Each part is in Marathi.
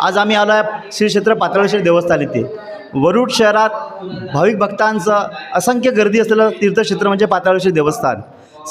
आज आम्ही आलो आहे श्री क्षेत्र पाताळेश्वर देवस्थान येथे वरुड शहरात भाविक भक्तांचं असंख्य गर्दी असलेलं तीर्थक्षेत्र म्हणजे पाताळेश्वर देवस्थान.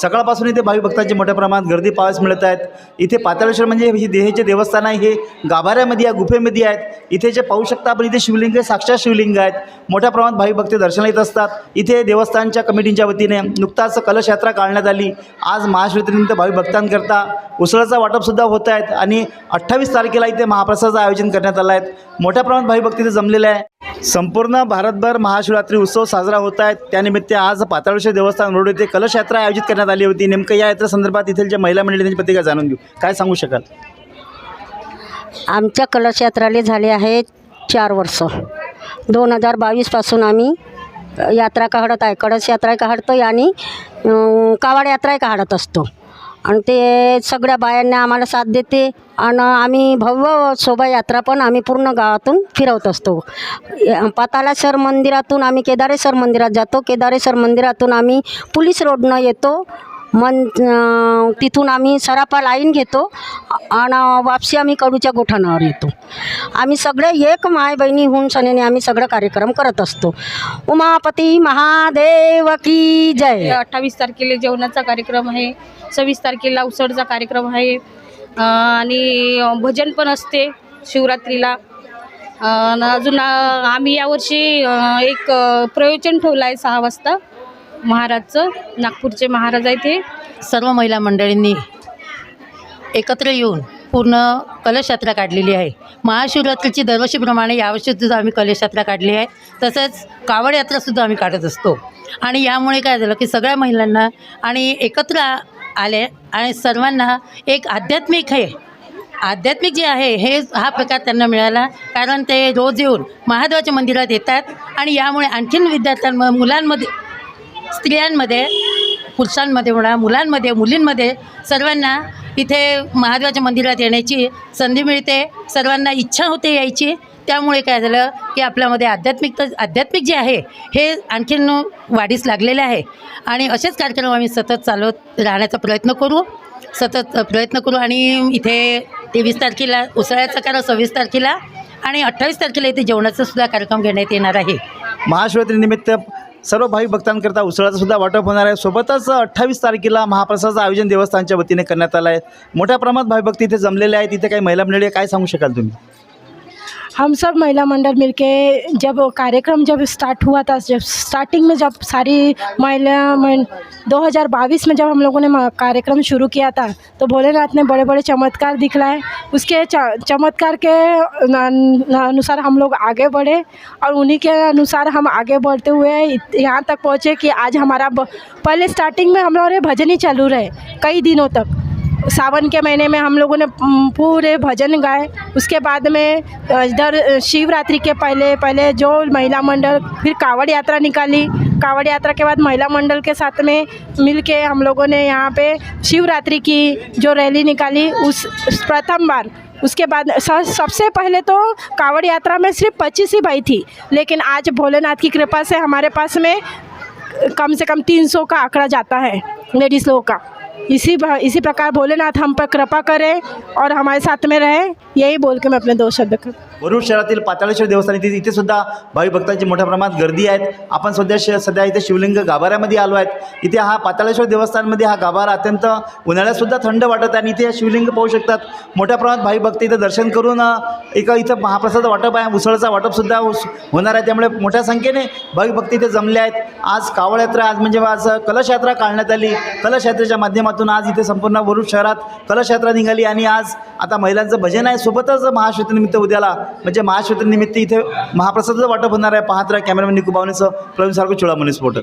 सकाळपासून इथे भावी भक्तांची मोठ्या प्रमाणात गर्दी पाहायस मिळत आहेत. इथे पाताळेश्वर म्हणजे हे देहेचे देवस्थान आहे हे गाभाऱ्यामध्ये या गुफेमध्ये आहेत. इथे जे पाहू शकता आपण इथे शिवलिंग आहे साक्षात शिवलिंग आहेत. मोठ्या प्रमाणात भावी भक्त दर्शनाला येत असतात. इथे देवस्थानच्या कमिटींच्या वतीने नुकताच कलश यात्रा काढण्यात आली. आज महाशिवरात्रीनिमित्त भावी भक्तांकरता उसळाचा वाटपसुद्धा होत आहेत आणि अठ्ठावीस तारखेला इथे महाप्रसादाचं आयोजन करण्यात आलं आहे. मोठ्या प्रमाणात भावी भक्त इथे जमलेलं आहे संपूर्ण भारतभर महाशिवरात्री उत्सव साजरा होत आहेत. त्यानिमित्त आज पाताळेश्वर देवस्थान रोड येथे कलश यात्रा आयोजित करण्यात आली होती. नेमकं या यात्रेसंदर्भात इथल्या ज्या महिला मंडळी त्यांची प्रतिक्रिया जाणून घेऊ. काय सांगू शकाल? आमच्या कलश यात्राले झाले आहे चार वर्ष. दोन हजार बावीसपासून आम्ही यात्रा काढत आहे. कळश यात्रा काढतो आणि कावड यात्राही काढत असतो. आणि ते सगळ्या बायांना आम्हाला साथ देते. आणि आम्ही भव्य शोभायात्रा पण आम्ही पूर्ण गावातून फिरवत असतो. य- पाताळेश्वर मंदिरातून आम्ही केदारेश्वर मंदिरात जातो. केदारेश्वर मंदिरातून आम्ही पुलीस रोडनं येतो. मन तिथून आम्ही सरापा लाईन घेतो आणि वापसी आम्ही कडूच्या गोठाणावर येतो. आम्ही सगळे एक माय बहिणी होऊन सनेने आम्ही सगळं कार्यक्रम करत असतो. उमापती महादेव की जय. अठ्ठावीस तारखेला जेवणाचा कार्यक्रम आहे सव्वीस तारखेला उसळचा कार्यक्रम आहे आणि भजन पण असते शिवरात्रीला. अजून आम्ही यावर्षी एक प्रयोजन ठेवलं आहे सहा वाजता. महाराजचं नागपूरचे महाराज आहे ते सर्व महिला मंडळींनी एकत्र येऊन पूर्ण कलश यात्रा काढलेली आहे. महाशिवरात्रीची दरवर्षीप्रमाणे यावर्षीसुद्धा आम्ही कलश यात्रा काढली आहे. तसेच कावड यात्रासुद्धा आम्ही काढत असतो. आणि यामुळे काय झालं की सगळ्या महिलांना आणि एकत्र आले आणि सर्वांना एक आध्यात्मिक हे आध्यात्मिक जे आहे हे हा प्रकार त्यांना मिळाला. कारण ते रोज येऊन महादेवाच्या मंदिरात येतात आणि यामुळे आणखीन विद्यार्थ्यांम मुलांमध्ये स्त्रियांमध्ये पुरुषांमध्ये म्हणा मुलांमध्ये मुलींमध्ये सर्वांना इथे महादेवाच्या मंदिरात येण्याची संधी मिळते. सर्वांना इच्छा होते यायची. त्यामुळे काय झालं की आपल्यामध्ये आध्यात्मिकता आध्यात्मिक जे आहे हे आणखीन वाढीस लागलेले आहे. आणि असेच कार्यक्रम आम्ही सतत चालवत राहण्याचा प्रयत्न करू सतत प्रयत्न करू. आणि इथे तेवीस तारखेला उसळ्याचा करा सव्वीस तारखेला. आणि अठ्ठावीस तारखेला इथे जेवणाचा सुद्धा कार्यक्रम घेण्यात येणार आहे. महाशिवरात्रीनिमित्त सर्व भाविक भक्तांकरता उसळाचं सुद्धा वाटप होणार आहे. सोबतच अठ्ठावीस तारखेला महाप्रसादाचं आयोजन देवस्थानच्या वतीने करण्यात आलं आहे मोठ्या प्रमाणात भाविक इथे जमलेले आहेत. तिथे काही महिला मंडळी आहे. काय सांगू शकाल तुम्ही? हम सब महिला मंडल मिलके जब कार्यक्रम जब स्टार्ट हुआ था, जब स्टार्टिंग में जब सारी महिला मन 2022 में जब हम लोगों ने कार्यक्रम शुरू किया था तो भोलेनाथ ने बड़े बड़े चमत्कार दिखलाए। उसके चमत्कार के अनुसार हम लोग आगे बढ़े और उन्हीं के अनुसार हम आगे बढ़ते हुए यहाँ तक पहुँचे कि आज हमारा पहले स्टार्टिंग में हम लोग भजन ही चालू रहे, कई दिनों तक। सावन के महीने में हम लोगों ने पूरे भजन गाए। उसके बाद में इधर शिवरात्रि के पहले पहले जो महिला मंडल, फिर कावड़ यात्रा निकाली। कावड़ यात्रा के बाद महिला मंडल के साथ में मिल के हम लोगों ने यहाँ पे शिवरात्रि की जो रैली निकाली उस प्रथम बार। उसके बाद सबसे पहले तो कावड़ यात्रा में सिर्फ़ पच्चीस ही भाई थी, लेकिन आज भोलेनाथ की कृपा से हमारे पास में कम से कम तीन सौ का आंकड़ा जाता है, लेडीज़ लोगों का। इसी इसी प्रकार भोलेनाथ हम पर कृपा करें और हमारे साथ में रहें यही बोल के मैं अपने दो शब्द कर वरुड शहरातील पाताळेश्वर देवस्थान इथे इथे सुद्धा भाविक भक्तांची मोठ्या प्रमाणात गर्दी आहेत. आपण सध्या श सध्या इथे शिवलिंग गाभाऱ्यामध्ये आलो आहेत. इथे हा पाताळेश्वर देवस्थानमध्ये हा गाभारा अत्यंत उन्हाळ्यातसुद्धा थंड वाटत आहे आणि इथे शिवलिंग पाहू शकतात. मोठ्या प्रमाणात भाविक भक्त इथे दर्शन करून एका एक इथं महाप्रसाद वाटप आहे. उसळचा वाटपसुद्धा हो होणार आहे. त्यामुळे मोठ्या संख्येने भाविक भक्त इथे जमले आहेत. आज कावड यात्रा आज म्हणजे आज कलश यात्रा काढण्यात आली. कलश यात्रेच्या माध्यमातून आज इथे संपूर्ण वरुड शहरात कलश यात्रा निघाली आणि आज आता महिलांचं भजन आहे. सोबतच महाशिवरात्रीनिमित्त उद्याला म्हणजे महाशिवरात्रीनिमित्त इथे महाप्रसादाचं वाटप होणार आहे. पाहत राहा कॅमेरामॅन निकू बावनेचं प्रवीण सारखं चुळामणी स्फोटक.